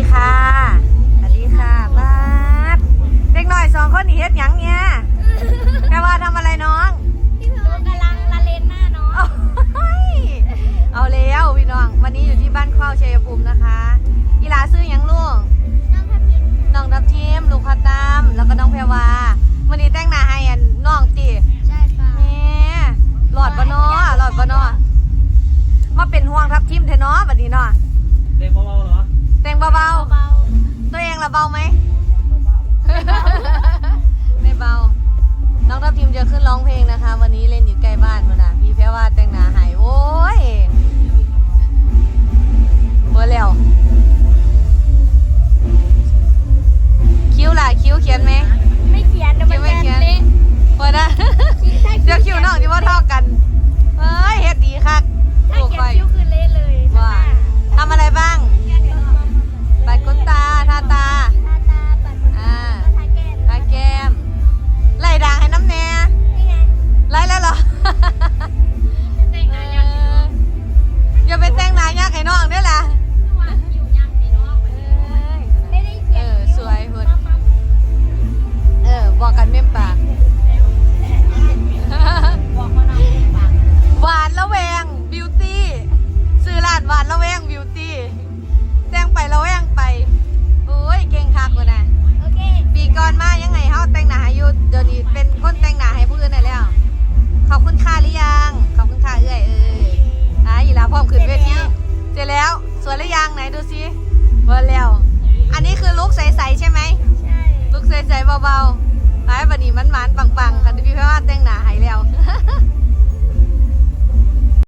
ดีค่ะ สวัสดีค่ะบ้านเด็กหน่อยสองคนนี่เฮ็ดหยังเนี่ยแปลว่าทำอะไรน้องหนูกำลังละเลนหน้าน้อง โอ้ยเอาแล้วพี่น้อง วันนี้อยู่ที่บ้านเข้าชัยภูมินะคะ เบาไหม ไม่เบา น้องทับทิมจะขึ้นร้องเพลงนะคะ วันนี้เล่นอยู่ใกล้บ้านมานาะ ยากให้น้องเด้อล่ะว่าอยู่ยังสีน้องเอ้ยไม่ได้เขียนเออสวยพุ่นเออบอกกันเม่มปากหวานละแวงบิวตี้ซื้อร้านหวานละแวงบิวตี้แต่งไปละแวงไปโอ้ยเก่งคักกว่านะโอเคปีก่อนมายังไงเฮาแต่งหน้าให้อยู่เดี๋ยวนี้เป็นคนแต่งหน้าให้ผู้อื่นได้แล้ว ยังไหนดูซิเบอร์แล้ว อันนี้คือลุกใสๆใช่ไหมใช่ลุกใสๆเบาๆไอ้บันนี้มันหวานปังๆค่ะที่พี่พี่ว่า